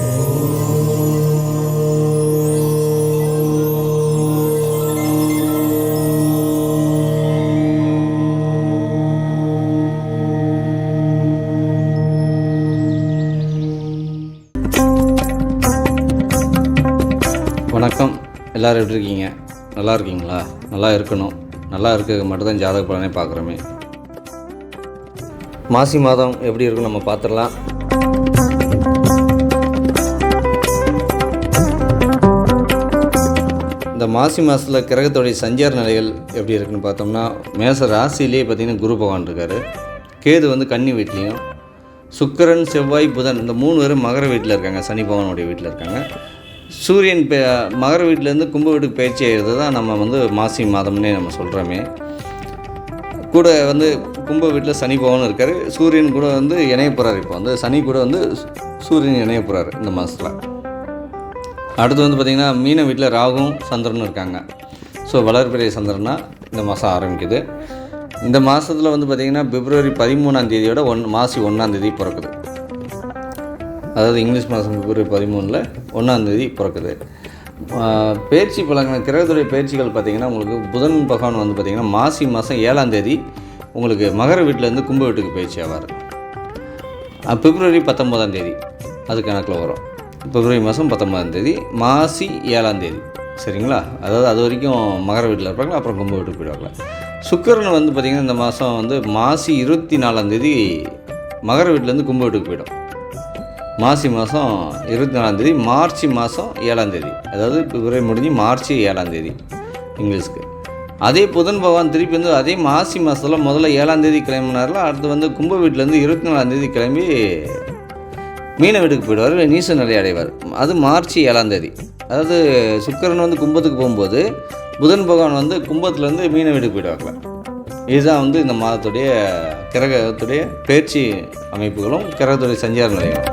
வணக்கம். எல்லோரும் எப்படி இருக்கீங்க? நல்லா இருக்கீங்களா? நல்லா இருக்கணும். நல்லா இருக்கிறது மட்டும்தான் ஜாதக பலனே பார்க்குறோமே. மாசி மாதம் எப்படி இருக்குன்னு நம்ம பார்த்துடலாம். மாசி மாதத்தில் கிரகத்துடைய சஞ்சார நிலைகள் எப்படி இருக்குன்னு பார்த்தோம்னா மேச ராசியிலே பார்த்திங்கன்னா குரு பகவான் இருக்கார். கேது வந்து கன்னி வீட்லேயும் சுக்கிரன் செவ்வாய் புதன் இந்த மூணு பேரும் மகர வீட்டில் இருக்காங்க. சனி பகவானுடைய வீட்டில் இருக்காங்க. சூரியன் பே மகர வீட்டிலேருந்து கும்ப வீட்டுக்கு பயிற்சி ஆகிறது தான் நம்ம வந்து மாசி மாதம்னே நம்ம சொல்கிறோமே கூட வந்து கும்ப வீட்டில் சனி பகவான் இருக்கார். சூரியன் கூட வந்து இணைய போகிறார் இப்போ வந்து சனி கூட வந்து சூரியன் இணைய இந்த மாதத்தில் அடுத்து வந்து பார்த்திங்கன்னா மீன வீட்டில் ராகும் சந்திரனும் இருக்காங்க. ஸோ வளர்பிறை சந்திரனா இந்த மாதம் ஆரம்பிக்குது. இந்த மாதத்தில் வந்து பார்த்திங்கன்னா பிப்ரவரி பதிமூணாம் தேதியோட ஒன் மாசி ஒன்றாம் தேதி பிறக்குது. அதாவது இங்கிலீஷ் மாதம் பிப்ரவரி பதிமூணில் ஒன்றாந்தேதி பிறக்குது. பயிற்சி பலன்கள் கிரகத்துடைய பயிற்சிகள் பார்த்திங்கன்னா உங்களுக்கு புதன் பகவான் வந்து பார்த்திங்கன்னா மாசி மாதம் ஏழாம் தேதி உங்களுக்கு மகர வீட்டிலேருந்து கும்ப வீட்டுக்கு பயிற்சி ஆவார் பிப்ரவரி பத்தொம்போதாம் தேதி அது கணக்கில் வரும். பிப்ரவரி மாதம் பத்தொன்பதாம் தேதி மாசி ஏழாம் தேதி. சரிங்களா? அதாவது அது வரைக்கும் மகர வீட்டில் இருப்பாங்க அப்புறம் கும்ப வீட்டுக்கு போயிடுவாங்க சுக்கரன் வந்து பார்த்திங்கன்னா இந்த மாதம் வந்து மாசி இருபத்தி நாலாம் தேதி மகர வீட்டிலேருந்து கும்ப வீட்டுக்கு போயிடும். மாசி மாதம் இருபத்தி நாலாந்தேதி மார்ச் மாதம் ஏழாந்தேதி அதாவது பிப்ரவரி முடிஞ்சு மார்ச் ஏழாந்தேதி இங்கிலீஷ்க்கு. அதே புதன் பகவான் திருப்பி வந்து அதே மாசி மாதத்தில் முதல்ல ஏழாந்தேதி கிளம்பினார்ல அடுத்து வந்து கும்ப வீட்டிலேருந்து இருபத்தி நாலாந்தேதி கிளம்பி மீன வீட்டுக்கு போயிடுவார் நீச நிலை அடைவார். அது மார்ச் ஏழாந்தேதி அதாவது சுக்கிரன் வந்து கும்பத்துக்கு போகும்போது புதன் பகவான் வந்து கும்பத்துலேருந்து மீன வீட்டுக்கு போயிடுவாங்க இதுதான் வந்து இந்த மாதத்துடைய கிரகத்துடைய பயிற்சி அமைப்புகளும் கிரகத்துடைய சஞ்சார நிலையம்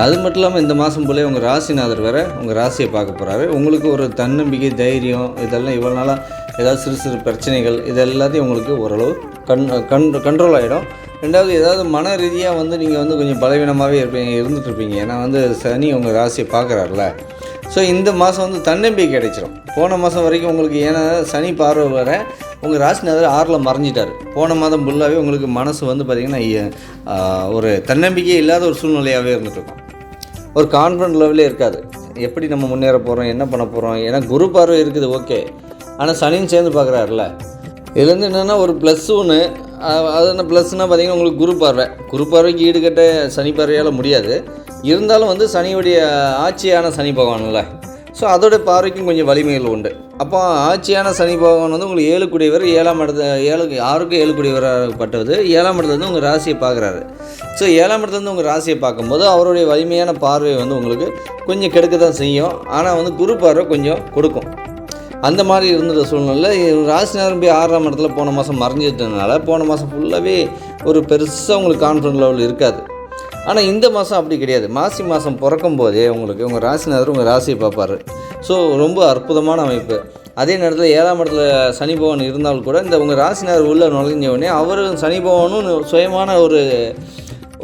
அது மட்டும் இல்லாமல் இந்த மாதம் போலே உங்கள் ராசிநாதர் வேறு உங்கள் ராசியை பார்க்க போகிறாரு உங்களுக்கு ஒரு தன்னம்பிக்கை தைரியம் இதெல்லாம் இவ்வளோ நாளாக ஏதாவது சிறு சிறு பிரச்சனைகள் இது எல்லாத்தையும் உங்களுக்கு ஓரளவு கண் கண் கண்ட்ரோல் ஆகிடும் ரெண்டாவது ஏதாவது மன ரீதியாக வந்து நீங்கள் வந்து கொஞ்சம் பலவீனமாகவே இருப்பீங்க இருந்துகிட்ருப்பீங்க ஏன்னா வந்து சனி உங்கள் ராசியை பார்க்குறாருல. ஸோ இந்த மாதம் வந்து தன்னம்பிக்கை கிடைச்சிரும். போன மாதம் வரைக்கும் உங்களுக்கு ஏன்னா சனி பார்வை வர உங்கள் ராசிநாதர் ஆறில் மறைஞ்சிட்டார். போன மாதம் ஃபுல்லாகவே உங்களுக்கு மனசு வந்து பார்த்திங்கன்னா ஒரு தன்னம்பிக்கை இல்லாத ஒரு சூழ்நிலையாகவே இருந்துகிட்ருக்கும் ஒரு கான்ஃபிடன்ட் லெவலே இருக்காது. எப்படி நம்ம முன்னேற போகிறோம் என்ன பண்ண போகிறோம் ஏன்னா குரு பார்வை இருக்குது ஓகே ஆனால் சனியும் சேர்ந்து பார்க்குறாருல. இதுலேருந்து என்னென்னா ஒரு ப்ளஸ் ஒன்று அது என்ன ப்ளஸ்னால் பார்த்திங்கன்னா உங்களுக்கு குரு பார்வை. குரு பார்வைக்கு ஈடுகட்ட சனி பார்வையால் முடியாது. இருந்தாலும் வந்து சனியுடைய ஆட்சியான சனி பகவான்ல ஸோ அதோட பார்வைக்கும் கொஞ்சம் வலிமைகள் உண்டு. அப்போ ஆட்சியான சனி பகவான் வந்து உங்களுக்கு ஏழு குடியவர் ஏழாம் இடத்து ஏழு ஆறுக்கும் ஏழு குடியவராகப்பட்டது ஏழாம் இடத்துல வந்து உங்கள் ராசியை பார்க்குறாரு. ஸோ ஏழாம் இடத்துல உங்கள் ராசியை பார்க்கும்போது அவருடைய வலிமையான பார்வை வந்து உங்களுக்கு கொஞ்சம் கெடுக்க தான் செய்யும். ஆனால் வந்து குரு பார்வை கொஞ்சம் கொடுக்கும். அந்த மாதிரி இருந்த சூழ்நிலை ராசிநாதன் போய் ஆறாம் இடத்துல போன மாதம் மறைஞ்சிட்டதுனால போன மாதம் ஃபுல்லாகவே ஒரு பெருசாக உங்களுக்கு கான்ஃபிடன்ட் லெவல் இருக்காது. ஆனால் இந்த மாதம் அப்படி கிடையாது. மாசி மாதம் பிறக்கும் போதே உங்களுக்கு உங்கள் ராசிநாதர் உங்கள் ராசியை பார்ப்பாரு. ஸோ ரொம்ப அற்புதமான அமைப்பு. அதே நேரத்தில் ஏழாம் இடத்துல சனி பவன் இருந்தாலும் கூட இந்த உங்கள் ராசிநாதர் உள்ளே நுழைஞ்ச உடனே அவரும் சனி பவனும் சுயமான ஒரு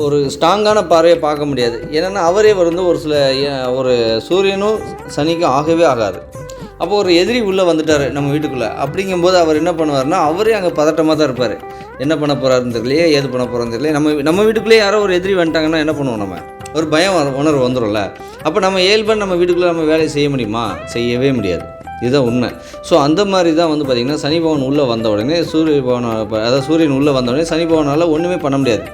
ஒரு ஸ்ட்ராங்கான பார்வையை பார்க்க முடியாது. ஏன்னா அவரே வந்து ஒரு சில ஒரு சூரியனும் சனிக்கும் ஆகவே ஆகாது. அப்போ ஒரு எதிரி உள்ளே வந்துட்டார் நம்ம வீட்டுக்குள்ளே. அப்படிங்கும்போது அவர் என்ன பண்ணுவார்னா அவரே அங்கே பதட்டமாக தான் இருப்பார். என்ன பண்ண போகிறாருன்னு தெரியலையே ஏது பண்ண போகிறான்னு தெரியல நம்ம நம்ம வீட்டுக்குள்ளேயே யாரோ ஒரு எதிரி வந்துட்டாங்கன்னா என்ன பண்ணுவோம் நம்ம? ஒரு பயம் உணர்வு வந்துடும்ல அப்போ நம்ம இயல்பாக நம்ம வீட்டுக்குள்ளே நம்ம வேலையை செய்ய முடியுமா? செய்யவே முடியாது. இதுதான் உண்மை. ஸோ அந்த மாதிரி தான் வந்து பார்த்திங்கன்னா சனி பவன் உள்ளே வந்த உடனே சூரிய பவன் அதாவது சூரியன் உள்ளே வந்த உடனே சனி பவனால் ஒன்றுமே பண்ண முடியாது.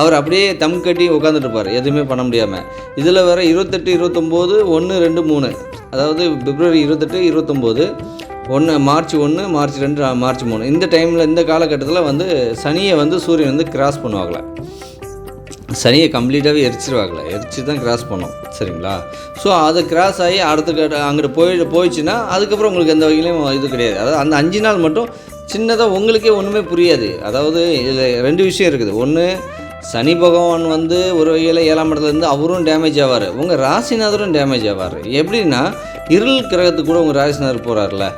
அவர் அப்படியே தம் கட்டி உட்காந்துட்டுருப்பார் எதுவுமே பண்ண முடியாமல் இதில் வேறு இருபத்தெட்டு இருபத்தொம்போது ஒன்று ரெண்டு மூணு. அதாவது பிப்ரவரி இருபத்தெட்டு இருபத்தொம்போது ஒன்று மார்ச் ஒன்று மார்ச் ரெண்டு மார்ச் மூணு. இந்த டைமில் இந்த காலகட்டத்தில் வந்து சனியை வந்து சூரியன் வந்து கிராஸ் பண்ணுவாங்களே சனியை கம்ப்ளீட்டாகவே எரிச்சிருவாங்களே எரிச்சு தான் கிராஸ் பண்ணோம். சரிங்களா? ஸோ அது கிராஸ் ஆகி அடுத்த கட்ட அங்கிட்டு போய் போயிடுச்சுன்னா அதுக்கப்புறம் உங்களுக்கு எந்த வகையிலையும் இது கிடையாது. அதாவது அந்த அஞ்சு நாள் மட்டும் சின்னதாக உங்களுக்கே ஒன்றுமே புரியாது. அதாவது இதில் ரெண்டு விஷயம் இருக்குது. ஒன்று சனி பகவான் வந்து ஒரு வகையில் ஏழாம் இடத்துலேருந்து அவரும் டேமேஜ் ஆவார். உங்கள் ராசிநாதரும் டேமேஜ் ஆவார். எப்படின்னா இருள் கிரகத்துக்கு கூட உங்கள் ராசிநாதர் போகிறார்ல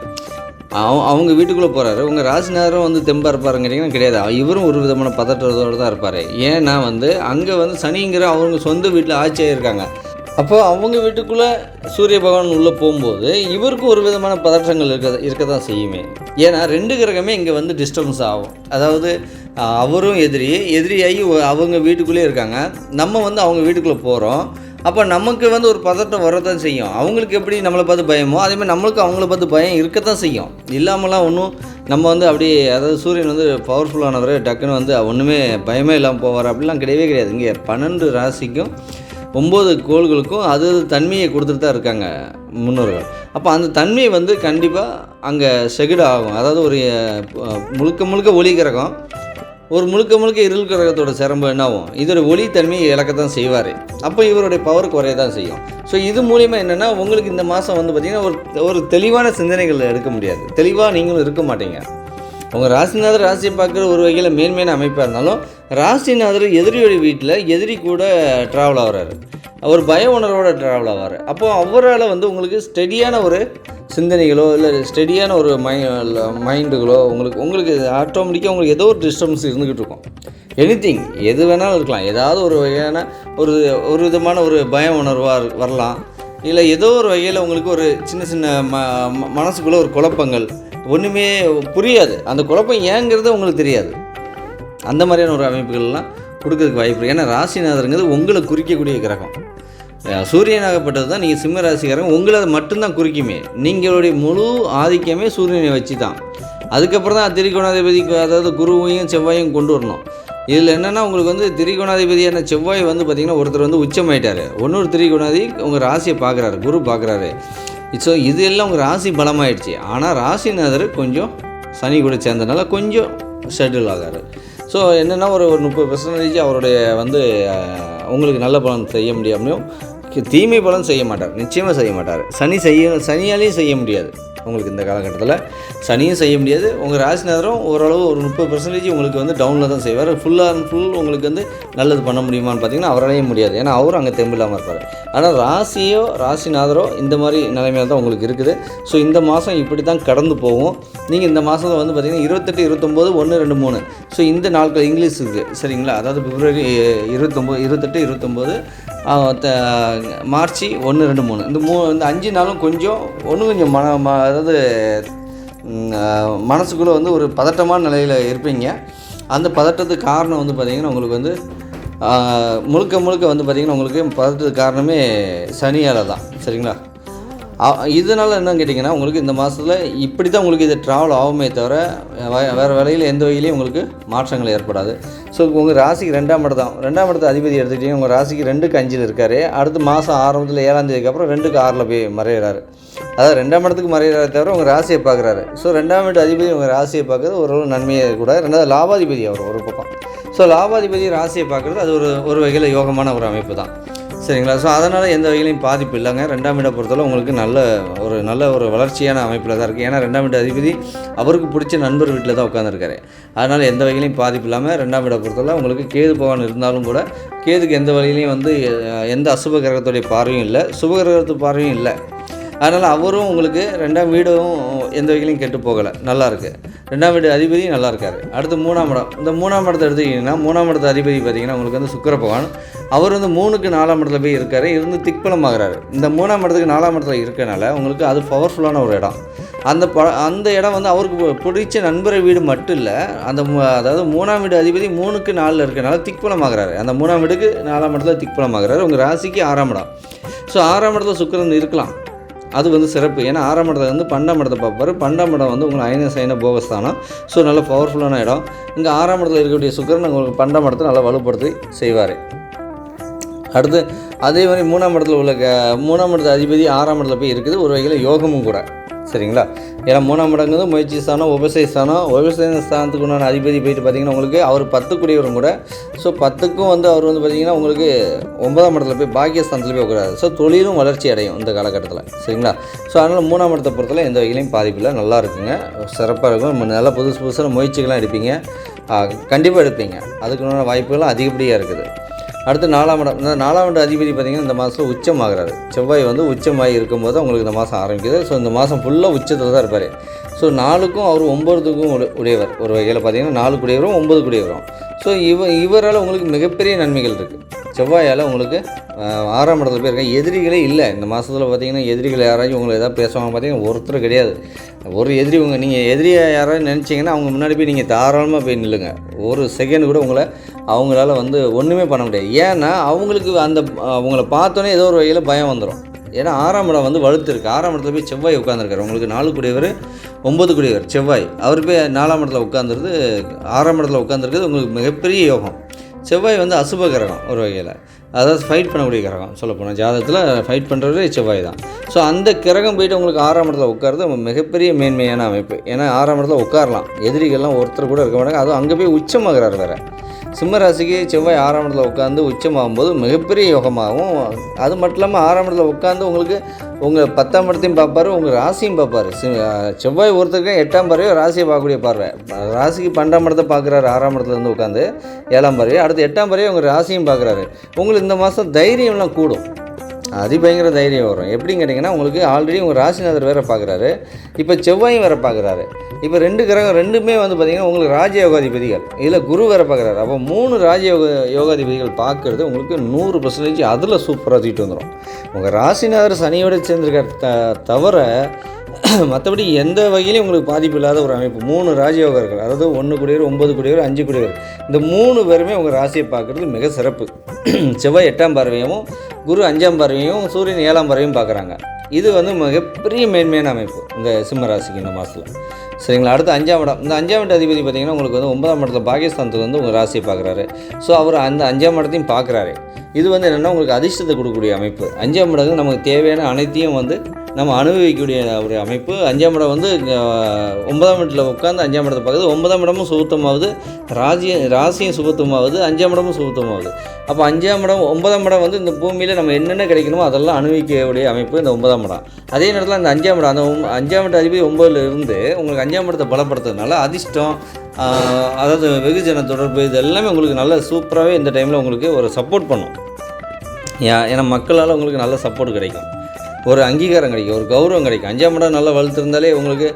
அவ- அவங்க வீட்டுக்குள்ளே போகிறாரு உங்கள் ராசிநாதரும் வந்து தெம்பாக இருப்பாருங்கிறீங்கன்னா கிடையாது. இவரும் ஒரு விதமான பதற்றத்தோடு தான் இருப்பார். ஏன்னா வந்து அங்கே வந்து சனிங்கிற அவங்க சொந்த வீட்டில் ஆட்சியாக இருக்காங்க. அப்போ அவங்க வீட்டுக்குள்ளே சூரிய பகவான் உள்ளே போகும்போது இவருக்கும் ஒரு விதமான பதற்றங்கள் இருக்க இருக்க தான் செய்யுமே. ஏன்னா ரெண்டு கிரகமே இங்கே வந்து டிஸ்டர்பன்ஸ் ஆகும். அதாவது அவரும் எதிரி. எதிரியாகி அவங்க வீட்டுக்குள்ளேயே இருக்காங்க. நம்ம வந்து அவங்க வீட்டுக்குள்ளே போகிறோம் அப்போ நமக்கு வந்து ஒரு பதட்டம் வரதான் செய்யும். அவங்களுக்கு எப்படி நம்மளை பார்த்து பயமோ அதேமாதிரி நம்மளுக்கு அவங்கள பார்த்து பயம் இருக்கத்தான் செய்யும். இல்லாமலாம் ஒன்றும் நம்ம வந்து அப்படியே அதாவது சூரியன் வந்து பவர்ஃபுல்லானவர் டக்குன்னு வந்து ஒன்றுமே பயமே இல்லாமல் போவார். அப்படிலாம் கிடையவே கிடையாது. இங்கே பன்னெண்டு ராசிக்கும் ஒம்பது கோள்களுக்கும் அது தன்மையை கொடுத்துட்டு தான் இருக்காங்க முன்னோர்கள். அப்போ அந்த தன்மை வந்து கண்டிப்பாக அங்கே செகுடு ஆகும் அதாவது ஒரு முழுக்க முழுக்க ஒளி கிரகம். ஒரு முழுக்க முழுக்க இருள் கிரகத்தோட சிரம்பு என்ன ஆகும் இதோட ஒளி தன்மையை இழக்கத்தான் செய்வார். அப்போ இவருடைய பவர் குறைய தான் செய்யும். ஸோ இது மூலிமா என்னென்னா உங்களுக்கு இந்த மாதம் வந்து பார்த்திங்கன்னா ஒரு ஒரு தெளிவான சிந்தனைகள் எடுக்க முடியாது. தெளிவாக நீங்களும் இருக்க மாட்டீங்க. உங்கள் ராசிநாதர் ராசியை பார்க்குற ஒரு வகையில் மேன்மையான அமைப்பாக இருந்தாலும் ராசிநாதர் எதிரியோட வீட்டில் எதிரி கூட ட்ராவல் ஆகிறாரு அவர் பய உணர்வோட ட்ராவல் ஆவார். அப்போது அவரால் வந்து உங்களுக்கு ஸ்டெடியான ஒரு சிந்தனைகளோ இல்லை ஸ்டெடியான ஒரு மை மைண்டுகளோ உங்களுக்கு உங்களுக்கு ஆட்டோமேட்டிக்காக உங்களுக்கு ஏதோ ஒரு டிஸ்டர்பன்ஸ் இருந்துக்கிட்டு இருக்கும். எனிதிங் எது வேணாலும் இருக்கலாம். ஏதாவது ஒரு வகையான ஒரு ஒரு விதமான ஒரு பய உணர்வாக வரலாம். இல்லை ஏதோ ஒரு வகையில் உங்களுக்கு ஒரு சின்ன சின்ன ம ம- ஒரு குழப்பங்கள். ஒன்றுமே புரியாது. அந்த குழப்பம் ஏங்கிறது உங்களுக்கு தெரியாது. அந்த மாதிரியான ஒரு அமைப்புகள்லாம் கொடுக்கறதுக்கு வாய்ப்பு இருக்குது ஏன்னா ராசிநாதருங்கிறது உங்களை குறிக்கக்கூடிய கிரகம். சூரியனாகப்பட்டது தான் நீங்கள் சிம்ம ராசிக்காரங்க உங்களை மட்டும்தான் குறிக்குமே. நீங்களுடைய முழு ஆதிக்கமே சூரியனை வச்சு தான் அதுக்கப்புறம் தான் திரிகோணாதிபதிக்கு அதாவது குருவையும் செவ்வாயும் கொண்டு வரணும். இதில் என்னென்னா உங்களுக்கு வந்து திரிகோணாதிபதியான செவ்வாய் வந்து பார்த்திங்கன்னா ஒருத்தர் வந்து உச்சமாயிட்டார். ஒன்னொரு திரிகோணாதி உங்கள் ராசியை பார்க்குறாரு குரு பார்க்குறாரு ஸோ இது எல்லாம் உங்கள் ராசி பலமாயிடுச்சு. ஆனால் ராசிநாதர் கொஞ்சம் சனி கூட சேர்ந்தனால கொஞ்சம் ஷெட்யூல் ஆகாரு. ஸோ என்னென்னா ஒரு ஒரு முப்பது பர்சன்டேஜ் அவருடைய வந்து உங்களுக்கு நல்ல பலன் செய்ய முடியாமையும் தீமை பலன் செய்ய மாட்டார். நிச்சயமாக செய்ய மாட்டார். சனி செய்ய சனியாலையும் செய்ய முடியாது. உங்களுக்கு இந்த காலகட்டத்தில். சனியும் செய்ய முடியாது. உங்கள் ராசிநாதரும் ஓரளவு ஒரு முப்பது பர்சன்டேஜ் உங்களுக்கு வந்து டவுனில் தான் செய்வார். ஃபுல்லாக அண்ட் ஃபுல் உங்களுக்கு வந்து நல்லது பண்ண முடியுமான்னு பார்த்தீங்கன்னா அவராலையும் முடியாது. ஏன்னா அவரும் அங்கே தெம்பில்லாமல் இருப்பார். ஆனால் ராசியோ ராசிநாதரோ இந்த மாதிரி நிலைமையில தான் உங்களுக்கு இருக்குது. ஸோ இந்த மாதம் இப்படி தான் கடந்து போகும். நீங்கள் இந்த மாதத்தில் வந்து பார்த்தீங்கன்னா இருபத்தெட்டு இருபத்தொம்போது ஒன்று ரெண்டு மூணு. ஸோ இந்த நாட்கள் இங்கிலீஷ் இருக்குது சரிங்களா? அதாவது பிப்ரவரி இருபத்தொம்போது இருபத்தெட்டு இருபத்தொம்போது மார்ச் ஒன்று ரெண்டு மூணு. இந்த மூ இந்த அஞ்சு நாளும் கொஞ்சம் ஒன்று கொஞ்சம் மன ம- அதாவது மனசுக்குள்ளே வந்து ஒரு பதட்டமான நிலையில் இருப்பீங்க. அந்த பதட்டத்துக்கு காரணம் வந்து பார்த்திங்கன்னா உங்களுக்கு வந்து முழுக்க முழுக்க வந்து பார்த்திங்கன்னா உங்களுக்கு பதட்டத்துக்கு காரணமே சனியால் தான். சரிங்களா? இதனால் என்னன்னு கேட்டிங்கன்னா உங்களுக்கு இந்த மாதத்தில் இப்படி தான் உங்களுக்கு இது ட்ராவல் ஆகுமே தவிர வே- வேறு வேலையில் எந்த வகையிலையும் உங்களுக்கு மாற்றங்கள் ஏற்படாது. ஸோ உங்கள் ராசிக்கு ரெண்டாம் இடம் தான் ரெண்டாம் இடத்து அதிபதி எடுத்துக்கிட்டிங்கன்னா உங்கள் ராசிக்கு ரெண்டுக்கு அஞ்சில் இருக்கார். அடுத்த மாதம் ஆரம்பத்தில் ஏழாம் தேதிக்கு அப்புறம் ரெண்டுக்கு ஆறில் போய் மறையிறாரு. அதாவது ரெண்டாம் இடத்துக்கு மறையிறாரு தவிர உங்கள் ராசியை பார்க்குறாரு. ஸோ ரெண்டாம் வீட்டு அதிபதி உங்கள் ராசியை பார்க்குறது ஒரு நன்மையை கூட. ரெண்டாவது லாபாதிபதி அவர் ஒரு பக்கம். ஸோ லாபாதிபதி ராசியை பார்க்குறது அது ஒரு ஒரு வகையில் யோகமான ஒரு அமைப்பு தான் சரிங்களா? ஸோ அதனால் எந்த வகையிலையும் பாதிப்பு இல்லைங்க. ரெண்டாம் இடம் பொறுத்தளவு உங்களுக்கு நல்ல ஒரு நல்ல ஒரு வளர்ச்சியான அமைப்பில் தான் இருக்குது ஏன்னா ரெண்டாம் இட அதிபதி அவருக்கு பிடிச்ச நண்பர் வீட்டில் தான் உட்காந்துருக்காரு அதனால் எந்த வகையிலையும் பாதிப்பு இல்லாமல் ரெண்டாம் இடம் பொறுத்தளவு உங்களுக்கு கேது பகவான் இருந்தாலும் கூட கேதுக்கு எந்த வகையிலையும் வந்து எந்த அசுப கிரகத்துடைய பார்வையும் இல்லை. சுப கிரகத்து பார்வையும் இல்லை. அதனால் அவரும் உங்களுக்கு ரெண்டாம் வீடும் எந்த வகையிலையும் கெட்டு போகலை. நல்லாயிருக்கு ரெண்டாம் வீடு அதிபதி நல்லா இருக்கார். அடுத்து மூணாம் இடம். இந்த மூணாம் இடத்தை எடுத்துக்கிட்டிங்கன்னா மூணாம் இடத்து அதிபதி பார்த்தீங்கன்னா உங்களுக்கு வந்து சுக்கர பகவான். அவர் வந்து மூணுக்கு நாலாம் இடத்துல போய் இருக்கார். இருந்து திக்பலம் ஆகிறாரு. இந்த மூணாம் இடத்துக்கு நாலாம் இடத்துல இருக்கனால உங்களுக்கு அது பவர்ஃபுல்லான ஒரு இடம். அந்த ப அந்த இடம் வந்து அவருக்கு பிடிச்ச நண்பரை வீடு மட்டும் இல்லை அந்த அதாவது மூணாம் வீடு அதிபதி மூணுக்கு நாலில் இருக்கனால திக்பலம் ஆகிறாரு. அந்த மூணாம் வீடுக்கு நாலாம் இடத்துல திக்பலம் ஆகிறாரு. உங்கள் ராசிக்கு ஆறாம் இடம். ஸோ ஆறாம் இடத்துல சுக்கரன் இருக்கலாம். அது வந்து சிறப்பு. ஏன்னா ஆறாம் இடத்துல வந்து பன்னெண்டாம் இடத்தை பார்ப்பாரு. பன்னெண்டாம் இடம் வந்து உங்களுக்கு ஐன சைன போகஸ்தானம். ஸோ நல்ல பவர்ஃபுல்லான இடம். இங்கே ஆறாம் இடத்துல இருக்கக்கூடிய சுக்கரன் உங்களுக்கு பன்னெண்டாம் இடத்தை நல்லா வலுப்படுத்தி செய்வார். அடுத்து அதே மாதிரி மூணாம் இடத்துல உள்ள க- மூணாம் இடத்து அதிபதி ஆறாம் இடத்துல போய் இருக்குது. ஒரு வகையில் யோகமும் கூட. சரிங்களா? ஏன்னா மூணாம் இடங்கிறது முயற்சி ஸ்தானம் உபசய ஸ்தானம். உபசய ஸ்தானத்துக்கு உண்டான அதிபதி போயிட்டு பார்த்தீங்கன்னா உங்களுக்கு அவர் பத்துக்குடியவரும் கூட. ஸோ பத்துக்கும் வந்து அவர் வந்து பார்த்தீங்கன்னா உங்களுக்கு ஒன்பதாம் இடத்துல போய் பாக்கியஸ்தானத்தில் போய் கூடாது ஸோ தொழிலும் வளர்ச்சி அடையும் இந்த காலகட்டத்தில். சரிங்களா? ஸோ அதனால் மூணாம் இடத்தை பொறுத்தவரை எந்த வகையிலையும் பாதிப்பில் நல்லா இருக்குங்க. சிறப்பாக இருக்கும். நம்ம நல்லா புதுசு புதுசான முயற்சிகள்லாம் எடுப்பீங்க. கண்டிப்பாக எடுப்பீங்க. அதுக்குண்டான வாய்ப்புகள் அதிகப்படியாக இருக்குது. அடுத்து நாலாம் இடம். இந்த நாலாம் இடம் அதிபதி பார்த்திங்கன்னா இந்த மாதத்தில் உச்சமாகிறாரு செவ்வாய் வந்து உச்சமாகி இருக்கும்போது அவங்களுக்கு இந்த மாதம் ஆரம்பிக்குது. ஸோ இந்த மாதம் ஃபுல்லாக உச்சத்தில் தான் இருப்பார். ஸோ நாலுக்கும் அவர் ஒம்பதுக்கும் உடையவர். ஒரு வகையில் பார்த்தீங்கன்னா நாலு குடையவரும் ஒம்பது குடியவரும் ஸோ இவ இவரால் உங்களுக்கு மிகப்பெரிய நன்மைகள் இருக்குது செவ்வாயால் உங்களுக்கு ஆறாம் இடத்துல போயிருக்கேன் எதிரிகளே இல்லை. இந்த மாதத்தில் பார்த்தீங்கன்னா எதிரிகள் யாராச்சும் உங்களை எதாவது பேசுவாங்க பார்த்தீங்கன்னா ஒருத்தர் கிடையாது. ஒரு எதிரி உங்கள் நீங்கள் எதிரியை யாராவது நினச்சிங்கன்னா அவங்க முன்னாடி போய் நீங்கள் தாராளமாக போய் நில்லுங்க. ஒரு செகண்ட் கூட உங்களை அவங்களால வந்து ஒன்றுமே பண்ண முடியாது. ஏன்னா அவங்களுக்கு அந்த அவங்கள பார்த்தோன்னே ஏதோ ஒரு வகையில் பயம் வந்துடும் ஏன்னா ஆறாம் இடம் வந்து வலுத்துருக்கு ஆறாம் இடத்துல போய் செவ்வாய் உட்காந்துருக்காரு உங்களுக்கு நாலு கூடியவர் ஒம்பது கூடியவர் செவ்வாய். அவர் போய் நாலாம் இடத்துல உட்காந்துருது ஆறாம் இடத்துல உட்காந்துருக்குது உங்களுக்கு மிகப்பெரிய யோகம். செவ்வாய் வந்து அசுப கிரகம் ஒரு வகையில். அதாவது ஃபைட் பண்ணக்கூடிய கிரகம் சொல்லப்போனால் ஜாதகத்தில் ஃபைட் பண்ணுறதே செவ்வாய் தான். ஸோ அந்த கிரகம் போயிட்டு உங்களுக்கு ஆறாம் இடத்துல உட்காருது மிகப்பெரிய மேன்மையான அமைப்பு. ஏன்னா ஆறாம் இடத்துல உட்காரலாம். எதிரிகள்லாம் ஒருத்தர் கூட இருக்க மாட்டாங்க. அதுவும் அங்கே போய் உச்சமாகிறார் வேறு. சிம்ம ராசிக்கு செவ்வாய் ஆறாம் இடத்துல உட்காந்து உச்சமாகும்போது மிகப்பெரிய யோகமாகும். அது மட்டும் இல்லாமல் ஆறாம் இடத்துல உட்காந்து உங்களுக்கு உங்கள் பத்தாம் இடத்தையும் பார்ப்பாரு உங்கள் ராசியும் பார்ப்பாரு. செவ்வாய் ஒருத்தருக்கு எட்டாம் பறவை ராசியை பார்க்கக்கூடிய பார்வை. ராசிக்கு பன்னெண்டாம் இடத்தை பார்க்குறாரு ஆறாம் இடத்துல இருந்து உட்காந்து ஏழாம் பார்வையோ அடுத்து எட்டாம் பறவை உங்கள் ராசியும் பார்க்குறாரு. உங்களுக்கு இந்த மாதம் தைரியம்லாம் கூடும். அதிபயங்கர தைரியம் வரும். எப்படின்னு கேட்டிங்கன்னா உங்களுக்கு ஆல்ரெடி உங்கள் ராசிநாதர் வேறு பார்க்குறாரு இப்போ செவ்வாயும் வேறு பார்க்குறாரு இப்போ ரெண்டு கிரகம் ரெண்டுமே வந்து பார்த்திங்கன்னா உங்களுக்கு ராஜ யோகாதிபதிகள் இதில் குரு வேறு பார்க்குறாரு அப்போ மூணு ராஜயோக யோகாதிபதிகள் பார்க்குறது உங்களுக்கு நூறு பர்சன்டேஜ் அதில் சூப்பராக தூக்கிட்டு வந்துடும் உங்கள் ராசிநாதர் சனியோட சேர்ந்துருக்க த தவிர மற்றபடி எந்த வகையிலையும் உங்களுக்கு பாதிப்பு இல்லாத ஒரு அமைப்பு. மூணு ராஜயோகர்கள் அதாவது ஒன்று குடியவர் ஒன்பது குடியவர் அஞ்சு குடியவர் இந்த மூணு பேருமே உங்கள் ராசியை பார்க்குறது மிக சிறப்பு. செவ்வாய் எட்டாம் பார்வையும் குரு அஞ்சாம் பார்வையும் சூரியன் ஏழாம் பார்வையும் பார்க்குறாங்க. இது வந்து மிகப்பெரிய மேன்மையான அமைப்பு இந்த சிம்ம ராசிக்கு இந்த மாதத்தில் சரிங்களா? அடுத்து அஞ்சாம் இடம். இந்த அஞ்சாம் இட அதிபதி பார்த்தீங்கன்னா உங்களுக்கு வந்து ஒன்பதாம் இடத்துல பாகிஸ்தானத்தில் வந்து உங்கள் ராசியை பார்க்குறாரு. ஸோ அவர் அந்த அஞ்சாம் இடத்தையும் பார்க்குறாரு. இது வந்து என்னென்னா உங்களுக்கு அதிர்ஷ்டத்தை கொடுக்கக்கூடிய அமைப்பு. அஞ்சாம் இடம் நமக்கு தேவையான அனைத்தையும் வந்து நம்ம அனுபவிக்கக்கூடிய ஒரு அமைப்பு. அஞ்சாம் இடம் வந்து ஒன்பதாம் இடத்துல உட்காந்து அஞ்சாம் இடத்தை பார்க்குது. ஒன்பதாம் இடமும் சுத்தமாகுது ராஜ்ய ராசியும் சுபத்துவமாகுது அஞ்சாம் இடமும் சுபத்துவமாகுது அப்போ அஞ்சாம் இடம் ஒன்பதாம் இடம் வந்து இந்த பூமியில் நம்ம என்னென்ன கிடைக்கணுமோ அதெல்லாம் அனுபவிக்கக்கூடிய அமைப்பு இந்த ஒன்பதாம் இடம். அதே நேரத்தில் அந்த அஞ்சாம் இடம் அந்த அஞ்சாம் இடம் அதிபதி ஒம்பதுல இருந்து உங்களுக்கு அஞ்சாம் இடத்தை பலப்படுத்துறதுனால அதிர்ஷ்டம் அதாவது வெகுஜன தொடர்பு இது எல்லாமே உங்களுக்கு நல்ல சூப்பராகவே இந்த டைமில் உங்களுக்கு ஒரு சப்போர்ட் பண்ணும். ஏன்னா மக்களால் உங்களுக்கு நல்ல சப்போர்ட் கிடைக்கும். ஒரு அங்கீகாரம் கிடைக்கும் ஒரு கௌரவம் கிடைக்கும். அஞ்சாம் இடம் நல்லா வளர்த்துருந்தாலே உங்களுக்கு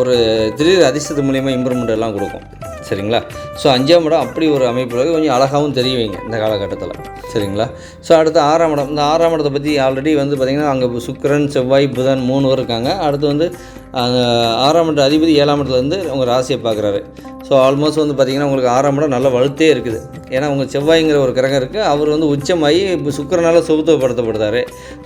ஒரு திடீர் அதிர்ஷ்டத்து மூலியமாக இம்ப்ரூவ்மெண்ட் எல்லாம் கொடுக்கும். சரிங்களா? ஸோ அஞ்சாம் இடம் அப்படி ஒரு அமைப்பில் கொஞ்சம் அழகாகவும் தெரியுவீங்க இந்த காலகட்டத்தில். சரிங்களா? ஸோ அடுத்து ஆறாம் இடம். இந்த ஆறாம் இடத்தை பற்றி ஆல்ரெடி வந்து பார்த்திங்கன்னா அங்கே சுக்கிரன் செவ்வாய் புதன் மூணு பேர் இருக்காங்க. அடுத்து வந்து ஆறாம் இட அதிபதி ஏழாம் இடத்துலேருந்து அவங்க ராசியை பார்க்குறாரு ஸோ ஆல்மோஸ்ட் வந்து பார்த்திங்கன்னா உங்களுக்கு ஆறாம் இடம் நல்லா வலுத்தே இருக்குது. ஏன்னா உங்கள் செவ்வாய்ங்கிற ஒரு கிரகம் இருக்குது அவர் வந்து உச்சமாகி இப்போ சுக்கரனால் சுபத்துவப்படுத்தப்படுறாரு.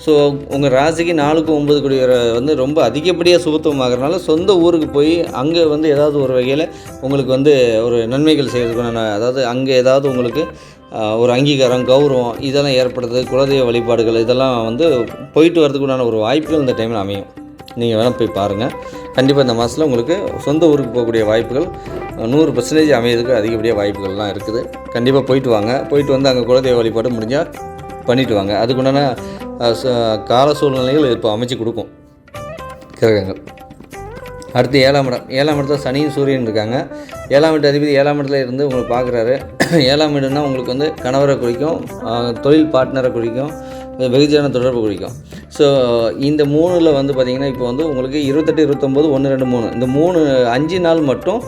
ஸோ உங்கள் ராசிக்கு நாலுக்கு ஒம்பது கூடிய வந்து ரொம்ப அதிகப்படியாக சுபத்துவமாகறனால சொந்த ஊருக்கு போய் அங்கே வந்து ஏதாவது ஒரு வகையில் உங்களுக்கு வந்து ஒரு நன்மைகள் செய்கிறதுக்கான அதாவது அங்கே ஏதாவது உங்களுக்கு ஒரு அங்கீகாரம் கௌரவம் இதெல்லாம் ஏற்படுறது குலதெய்வ வழிபாடுகள் இதெல்லாம் வந்து போயிட்டு வரதுக்குண்டான ஒரு வாய்ப்புகள் இந்த டைமில் அமையும். நீங்கள் வேணால் போய் பாருங்கள் கண்டிப்பாக இந்த மாதத்தில் உங்களுக்கு சொந்த ஊருக்கு போகக்கூடிய வாய்ப்புகள் நூறு பர்சன்டேஜ் அமையிறதுக்கு அதிகப்படியாக வாய்ப்புகள்லாம் இருக்குது. கண்டிப்பாக போயிட்டு வாங்க. போயிட்டு வந்து அங்கே குலதெய்வ வழிபாடு முடிஞ்சால் பண்ணிட்டு வாங்க. அதுக்குண்டான ச- கால சூழ்நிலைகள் இப்போ அமைச்சு கொடுக்கும். கிரகங்கள். அடுத்து ஏழாம் இடம். ஏழாம் இடத்துல சனியும் சூரியன் இருக்காங்க. ஏழாம் இடத்து அதிபதி ஏழாம் இடத்துல இருந்து உங்களுக்கு பார்க்குறாரு. ஏழாம் இடம்னா உங்களுக்கு வந்து கணவரை குறிக்கும் தொழில் பார்ட்னரை குறிக்கும். வெகுஜன தொடர்பு குறிக்கும். ஸோ இந்த மூணில் வந்து பார்த்திங்கன்னா இப்போ வந்து உங்களுக்கு இருபத்தெட்டு இருபத்தொம்போது ஒன்று ரெண்டு மூணு. இந்த மூணு அஞ்சு நாள் மட்டும்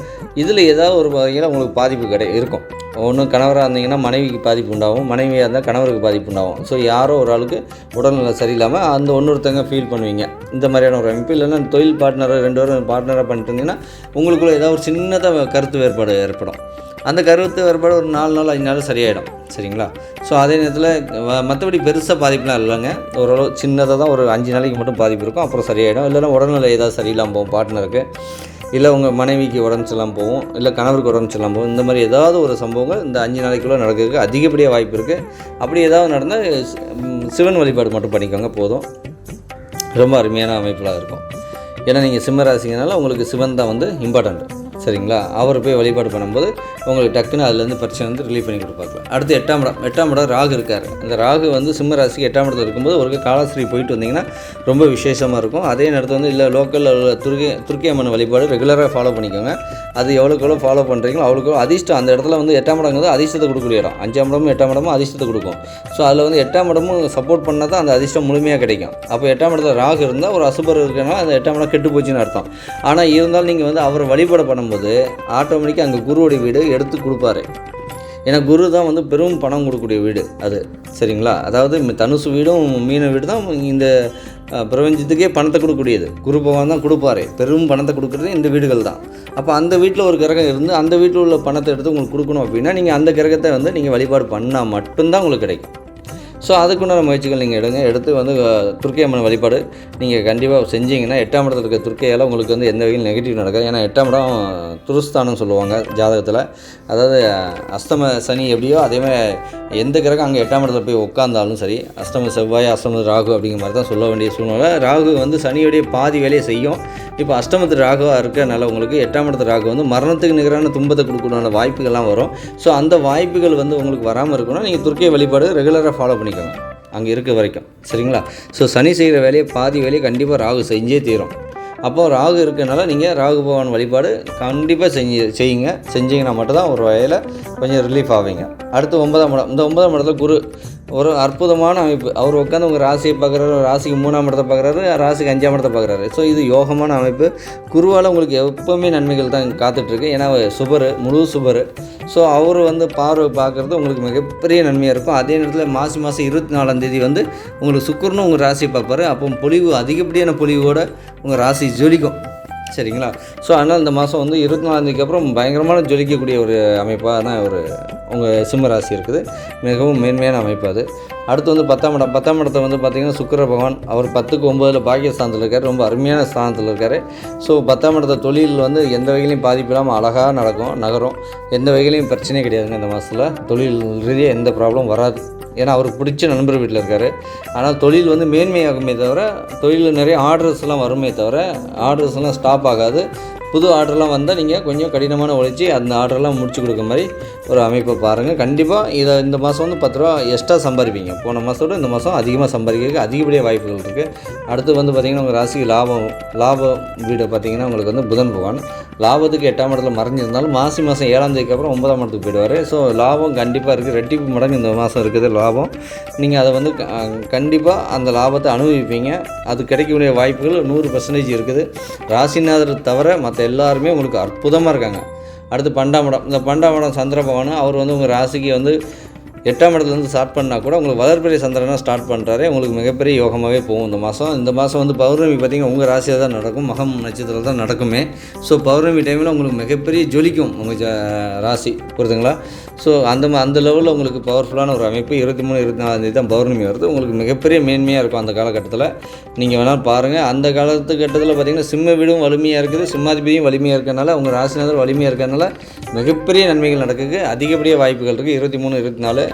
இதில் ஏதாவது ஒரு வகையில் உங்களுக்கு பாதிப்பு கிடை இருக்கும். ஒன்று கணவராக இருந்தீங்கன்னா மனைவிக்கு பாதிப்பு உண்டாகும். மனைவியாக இருந்தால் கணவருக்கு பாதிப்பு உண்டாகும். ஸோ யாரோ ஒரு ஆளுக்கு உடல்நிலை சரியில்லாமல் அந்த ஒன்னொருத்தங்க ஃபீல் பண்ணுவீங்க. இந்த மாதிரியான ஒரு அமைப்பு. இல்லைன்னா தொழில் பார்ட்னரை ரெண்டு பேரும் பார்ட்னராக பண்ணிட்டு இருந்தீங்கன்னா உங்களுக்குள்ள ஏதாவது ஒரு சின்னதாக கருத்து வேறுபாடு ஏற்படும். அந்த கருத்து வேறுபாடு ஒரு நாலு நாள் அஞ்சு நாள் சரியாயிடும். சரிங்களா? ஸோ அதே நேரத்தில் மற்றபடி பெருசாக பாதிப்புலாம் இல்லைங்க. ஓரளவு சின்னதாக தான் ஒரு அஞ்சு நாளைக்கு மட்டும் பாதிப்பு இருக்கும். அப்புறம் சரியாயிடும். இல்லைன்னா உடல்நிலை ஏதாவது சரியில்லாமல் போகும் பார்ட்னருக்கு இல்லை உங்கள் மனைவிக்கு உடம்பு போகும். இல்லை கணவருக்கு உடம்பு போகும். இந்த மாதிரி ஏதாவது ஒரு சம்பவங்கள் இந்த அஞ்சு நாளைக்குள்ளே நடக்கிறதுக்கு அதிகப்படியாக வாய்ப்பு இருக்குது அப்படி ஏதாவது நடந்தால் சிவன் வழிபாடு மட்டும் பண்ணிக்கோங்க போதும். ரொம்ப அருமையான அமைப்பில் இருக்கும். ஏன்னா நீங்கள் சிம்ம ராசிங்கனால உங்களுக்கு சிவன் தான் வந்து இம்பார்ட்டண்ட் சரிங்களா? அவரை போய் வழிபாடு பண்ணும்போது உங்களுக்கு டக்குன்னு அதுலேருந்து பிரச்சனை வந்து ரிலீவ் பண்ணி கொடுப்பாங்க அடுத்து எட்டாம் இடம். எட்டாம் இடம் ராகு இருக்கார். அந்த ராகு வந்து சிம்ம ராசிக்கு எட்டாம் இடத்துல இருக்கும்போது ஒரு காலாஸ்திரி போயிட்டு வந்தீங்கன்னா ரொம்ப விசேஷமாக இருக்கும். அதே நேரத்தில் வந்து இல்லை லோக்கலில் துர்க்கி துர்க்கி அம்மன் வழிபாடு ரெகுலராக ஃபாலோ பண்ணிக்கோங்க. அது எவ்வளோக்கு எவ்வளோ ஃபாலோ பண்ணுறீங்களோ அவ்வளோக்கு அதிர்ஷ்டம். அந்த இடத்துல வந்து எட்டாம் இடங்கிறது அதிர்ஷ்டத்தை கொடுக்கக்கூடிய இடம். அஞ்சாம் இடமும் எட்டாம் இடமும் அதிர்ஷ்டத்தை கொடுக்கும். ஸோ அதில் வந்து எட்டாம் இடமும் சப்போர்ட் பண்ணால் தான் அந்த அதிர்ஷ்டம் முழுமையாக கிடைக்கும். அப்போ எட்டாம் இடத்துல ராகு இருந்தால் ஒரு அசுபர் இருக்கனால அந்த எட்டாம் இடம் கெட்டு போச்சுன்னு அர்த்தம். ஆனால் இருந்தாலும் நீங்கள் வந்து அவரை வழிபாடு போகும்போது ஆட்டோமேட்டிக்காக அங்கே குருவோடைய வீடு எடுத்து கொடுப்பாரு. ஏன்னா குரு தான் வந்து பெரும் பணம் கொடுக்கக்கூடிய வீடு அது. சரிங்களா? அதாவது தனுசு வீடும் மீன வீடு தான் இந்த பிரபஞ்சத்துக்கே பணத்தை கொடுக்கக்கூடியது. குரு பகவான் தான் கொடுப்பாரு. பெரும் பணத்தை கொடுக்குறது இந்த வீடுகள் தான். அப்போ அந்த வீட்டில் ஒரு கிரகம் இருந்து அந்த வீட்டில் உள்ள பணத்தை எடுத்து உங்களுக்கு கொடுக்கணும் அப்படின்னா நீங்கள் அந்த கிரகத்தை வந்து நீங்கள் வழிபாடு பண்ணால் மட்டும்தான் உங்களுக்கு கிடைக்கும். ஸோ அதுக்குண்டான முயற்சிகள் நீங்கள் எடுங்க. எடுத்து வந்து துர்க்கை அம்மன் வழிபாடு நீங்கள் கண்டிப்பாக செஞ்சீங்கன்னா எட்டாம் இடத்துல இருக்க துர்க்கையால் உங்களுக்கு வந்து எந்த வகையில் நெகட்டிவ் நடக்காது. ஏன்னா எட்டாம் இடம் துருஸ்தானம் சொல்லுவாங்க ஜாதகத்தில். அதாவது அஸ்தம சனி எப்படியோ அதேமாதிரி எந்த கிரகம் அங்கே எட்டாம் இடத்துல போய் உட்காந்தாலும் சரி அஷ்டம செவ்வாய் அஸ்தம ராகு அப்படிங்கிற மாதிரி தான் சொல்ல வேண்டிய சூழ்நிலை. ராகு வந்து சனியுடைய பாதி வேலையை செய்யும். இப்போ அஷ்டமத்து ராகுவாக இருக்கனால உங்களுக்கு எட்டாம் இடத்து ராகு வந்து மரணத்துக்கு நிகரான துன்பத்தை கொடுக்கணும்ன வாய்ப்புகள்லாம் வரும். ஸோ அந்த வாய்ப்புகள் வந்து உங்களுக்கு வராமல் இருக்கணும். நீங்கள் துர்க்கை வழிபாடு ரெகுலராக ஃபாலோ பண்ணிக்கோங்க அங்கே இருக்க வரைக்கும். சரிங்களா? ஸோ சனி செய்கிற வேலையை பாதி வேலையை கண்டிப்பாக ராகு செஞ்சே தீரும். அப்போது ராகு இருக்கனால நீங்கள் ராகு பகவான் வழிபாடு கண்டிப்பாக செஞ்சு செய்யுங்க. செஞ்சீங்கன்னா மட்டும்தான் ஒரு வகையில் கொஞ்சம் ரிலீஃப் ஆவீங்க. அடுத்து ஒன்பதாம் இடம். இந்த ஒன்பதாம் இடத்துல குரு ஒரு அற்புதமான அமைப்பு. அவர் உட்காந்து உங்கள் ராசியை பார்க்குறாரு ராசிக்கு மூணாம் இடத்தை பார்க்குறாரு ராசிக்கு அஞ்சாம் இடத்தை பார்க்குறாரு. ஸோ இது யோகமான அமைப்பு. குருவால் உங்களுக்கு எப்போவுமே நன்மைகள் தான் காத்துட்ருக்கு. ஏன்னா அவர் சுபர் முழு சுபர். ஸோ அவர் வந்து பார்வை பார்க்குறது உங்களுக்கு மிகப்பெரிய நன்மையாக இருக்கும். அதே நேரத்தில் மாசி மாதம் இருபத்தி நாலாம் தேதி வந்து உங்களுக்கு சுக்கரனும் உங்கள் ராசியை பார்ப்பாரு. அப்போ பொலிவு அதிகப்படியான பொலிவோட உங்கள் ராசி ஜொலிக்கும். சரிங்களா? ஸோ அதனால் இந்த மாதம் வந்து இருபத்தி நாலாந்தேதிக்கு அப்புறம் பயங்கரமான ஜொலிக்கக்கூடிய ஒரு அமைப்பாக தான் ஒரு உங்கள் சிம்ம ராசி இருக்குது. மிகவும் மேன்மையான அமைப்பு அது. அடுத்து வந்து பத்தாம் இடம். பத்தாம் இடத்தை வந்து பார்த்திங்கன்னா சுக்கர பகவான். அவர் பத்துக்கு ஒம்போதில் பாக்கியஸ்தானத்தில் இருக்கார். ரொம்ப அருமையான ஸ்தானத்தில் இருக்கார். ஸோ பத்தாம் இடத்த தொழில் வந்து எந்த வகையிலையும் பாதிப்பு இல்லாமல் அழகாக நடக்கும் நகரும். எந்த வகையிலையும் பிரச்சனையே கிடையாதுங்க இந்த மாதத்தில் தொழில் ரீதியாக எந்த ப்ராப்ளம் வராது. ஏன்னா அவருக்கு பிடிச்ச நண்பர் வீட்டில் இருக்கார். ஆனால் தொழில் வந்து மேன்மையாகுமே தவிர தொழிலில் நிறைய ஆர்டர்ஸ்லாம் வருமே தவிர ஆர்டர்ஸ்லாம் ஸ்டாப் ஆகாது. புது ஆர்டர்லாம் வந்தால் நீங்கள் கொஞ்சம் கடினமான உழைச்சி அந்த ஆர்டர்லாம் முடிச்சு கொடுக்க மாதிரி ஒரு அமைப்பை பாருங்கள் கண்டிப்பாக இதை இந்த மாதம் வந்து பத்து ரூபா எக்ஸ்ட்ரா சம்பாதிப்பீங்க. போன மாதத்தோட இந்த மாதம் அதிகமாக சம்பாதிக்கிறதுக்கு அதிகப்படியாக வாய்ப்புகள் இருக்குது அடுத்து வந்து பார்த்திங்கன்னா உங்கள் ராசிக்கு லாபம் லாபம் வீடை பார்த்திங்கன்னா உங்களுக்கு வந்து புதன் பகவான். லாபத்துக்கு எட்டாம் இடத்துல மறைஞ்சிருந்தாலும் மாசி மாதம் ஏழாம் தேதிக்கு அப்புறம் ஒன்பதாம் இடத்துக்கு போயிடுவார். ஸோ லாபம் கண்டிப்பாக இருக்குது ரெட்டிப்பு மடங்கு இந்த மாதம் இருக்குது லாபம். நீங்கள் அதை வந்து கண்டிப்பாக அந்த லாபத்தை அனுபவிப்பீங்க. அது கிடைக்கக்கூடிய வாய்ப்புகள் நூறு பர்சன்டேஜ் இருக்குது. ராசிநாதர் தவிர மற்ற எல்லாருமே உங்களுக்கு அற்புதமாக இருக்காங்க. அடுத்து பண்டாமடம் இந்த பண்டாமடம் சந்திர பகவான் அவர் வந்து உங்கள் ராசிக்கு வந்து எட்டாம் இடத்துலேருந்து ஸ்டார்ட் பண்ணால் கூட உங்களுக்கு வளர்பிறை சந்திரனாக ஸ்டார்ட் பண்ணுறாரு உங்களுக்கு மிகப்பெரிய யோகமாகவே போகும் இந்த மாதம் இந்த மாதம் வந்து பௌர்ணமி பார்த்திங்கன்னா உங்கள் ராசியாக தான் நடக்கும் மகம் நட்சத்திரம் தான் நடக்குமே. ஸோ பௌர்ணமி டைமில் உங்களுக்கு மிகப்பெரிய ஜொலிக்கும் உங்கள் ராசி. புரியுதுங்களா? ஸோ அந்த அந்த லெவலில் உங்களுக்கு பவர்ஃபுல்லான ஒரு அமைப்பு இருபத்தி மூணு இருபத்தி நாலாந்தேதி தான் பௌர்ணமி வருது. உங்களுக்கு மிகப்பெரிய மேன்மையாக இருக்கும் அந்த காலகட்டத்தில். நீங்கள் வேணாலும் பாருங்கள் அந்த காலத்துக்கட்டத்தில் பார்த்திங்கன்னா சிம்ம வீடும் வலிமையாக இருக்குது. சிம்மாதிபதியும் வலிமையாக இருக்கறனால உங்கள் ராசிநாதர் வலிமையாக இருக்கிறதுனால மிகப்பெரிய நன்மைகள் நடக்குது. அதிகப்படியாக வாய்ப்புகள் இருக்குது இருபத்தி மூணு இருபத்தி நாலு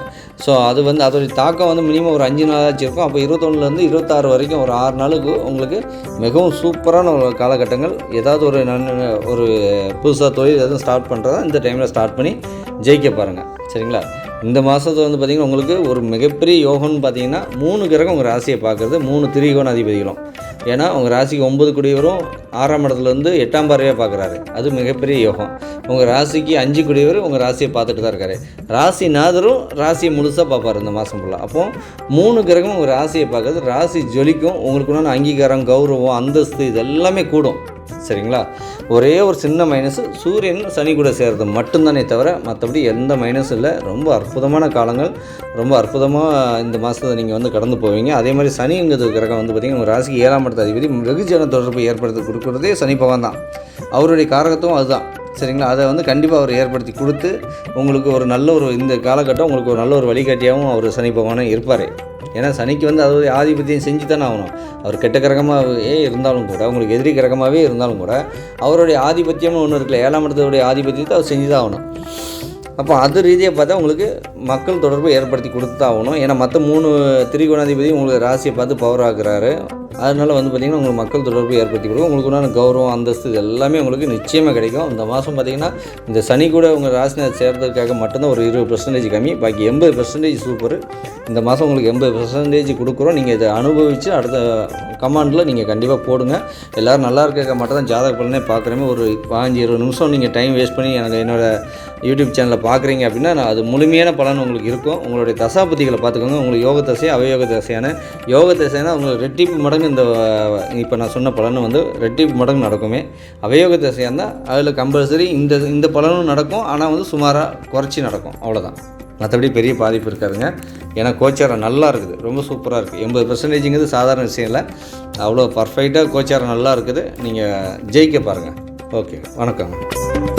ஸோ அது வந்து அதோடைய தாக்கம் வந்து மினிமம் ஒரு அஞ்சு நாளாச்சு இருக்கும் அப்போ இருபத்தொன்னுலேருந்து இருபத்தாறு வரைக்கும் ஒரு ஆறு நாளுக்கு உங்களுக்கு மிகவும் சூப்பரான ஒரு காலகட்டங்கள். ஏதாவது ஒரு நன் ஒரு புதுசாக தொழில் எதுவும் ஸ்டார்ட் பண்ணுறதா இந்த டைமில் ஸ்டார்ட் பண்ணி ஜெயிக்க பாருங்கள் சரிங்களா? இந்த மாதத்துல வந்து பார்த்திங்கன்னா உங்களுக்கு ஒரு மிகப்பெரிய யோகம்னு பார்த்தீங்கன்னா மூணு கிரகம் உங்கள் ராசியை பார்க்குறது மூணு திரிகோண அதிபதிகளும். ஏன்னா உங்கள் ராசிக்கு ஒன்பது குடியவரும் ஆறாம் இடத்துலேருந்து எட்டாம் பார்வையாக பார்க்குறாரு அது மிகப்பெரிய யோகம். உங்கள் ராசிக்கு அஞ்சு குடியவர் உங்கள் ராசியை பார்த்துட்டு தான் இருக்காரு. ராசிநாதரும் ராசியை முழுசாக பார்ப்பார் இந்த மாதம் ஃபுல்லாக அப்போ மூணு கிரகம் உங்கள் ராசியை பார்க்குறது ராசி ஜொலிக்கும் உங்களுக்குண்டான அங்கீகாரம் கௌரவம் அந்தஸ்து இது எல்லாமே கூடும். சரிங்களா? ஒரே ஒரு சின்ன மைனஸ் சூரியன் சனி கூட சேர்றது மட்டும்தானே தவிர மற்றபடி எந்த மைனஸும் இல்லை. ரொம்ப அற்புதமான காலங்கள். ரொம்ப அற்புதமாக இந்த மாதத்தை நீங்கள் வந்து கடந்து போவீங்க. அதே மாதிரி சனிங்கிறது கிரகம் வந்து பார்த்திங்கன்னா உங்கள் ராசிக்கு ஏழாம் இடத்த அதிபதி வெகுஜன தொடர்பு ஏற்படுத்தி கொடுக்குறதே சனி பகவான் தான். அவருடைய காரகத்துவம் அதுதான். சரிங்களா? அதை வந்து கண்டிப்பாக அவர் ஏற்படுத்தி கொடுத்து உங்களுக்கு ஒரு நல்ல ஒரு இந்த காலகட்டம் உங்களுக்கு ஒரு நல்ல ஒரு வழிகாட்டியாகவும் அவர் சனி இருப்பார். ஏன்னா சனிக்கு வந்து அதாவது ஆதிபத்தியம் செஞ்சு தானே ஆகணும். அவர் கெட்ட கிரகமாகவே இருந்தாலும் கூட உங்களுக்கு எதிரி கிரகமாகவே இருந்தாலும் கூட அவருடைய ஆதிபத்தியம்னு ஒன்று இருக்குல்ல ஏழாம் இடத்துடைய ஆதிபத்தியத்தை அவர் செஞ்சு தான் ஆகணும். அப்போ அது ரீதியாக பார்த்தா உங்களுக்கு மக்கள் தொடர்பு ஏற்படுத்தி கொடுத்து தான் ஆகணும். ஏன்னா மற்ற மூணு திரிகோணாதிபதி உங்களுக்கு ராசியை பார்த்து பவர் ஆகுறாரு அதனால் வந்து பார்த்திங்கன்னா உங்களுக்கு மக்கள் தொடர்பு ஏற்படுத்தி கொடுக்கும். உங்களுக்கு உண்டான கௌரவம் அந்தஸ்து இது எல்லாமே உங்களுக்கு நிச்சயமாக கிடைக்கும். இந்த மாதம் பார்த்திங்கன்னா இந்த சனி கூட உங்கள் ராசினை சேர்றதுக்காக மட்டும்தான் ஒரு இருபது பர்சன்டேஜ் கம்மி. பாக்கி எண்பது பர்சன்டேஜ் சூப்பர் இந்த மாதம் உங்களுக்கு எண்பது பர்சன்டேஜ் கொடுக்குறோம். நீங்கள் இதை அனுபவித்து அடுத்த கமாண்டில் நீங்கள் கண்டிப்பாக போடுங்க. எல்லோரும் நல்லா இருக்க மட்டும் தான் ஜாதக பலனே பார்க்குறமே ஒரு பாஞ்சு இருபது நிமிஷம் நீங்கள் டைம் வேஸ்ட் பண்ணி எனக்கு என்னோடய யூடியூப் சேனலை பார்க்குறீங்க அப்படின்னா நான் அது முழுமையான பலன் உங்களுக்கு இருக்கும். உங்களுடைய தசாபதிகளை பார்த்துக்கோங்க. உங்களுக்கு யோக தசை அவயோக தசையான. யோக தசைனா உங்களுக்கு ரெட்டிப்பு மடங்கு இந்த இப்போ நான் சொன்ன பலன் வந்து ரெட்டி மடங்கு நடக்குமே. அவயோக திசையாக இருந்தால் அதில் கம்பல்சரி இந்த இந்த பலனும் நடக்கும். ஆனால் வந்து சுமாராக குறைச்சி நடக்கும். அவ்வளோதான் மற்றபடி பெரிய பாதிப்பு இருக்காதுங்க. ஏன்னா கோச்சாரம் நல்லா இருக்குது. ரொம்ப சூப்பராக இருக்குது எண்பது பர்சன்டேஜுங்கிறது சாதாரண விஷயம் இல்லை. அவ்வளோ பர்ஃபெக்டாக கோச்சாரம் நல்லா இருக்குது. நீங்கள் ஜெயிக்க பாருங்கள் ஓகே. வணக்கம்.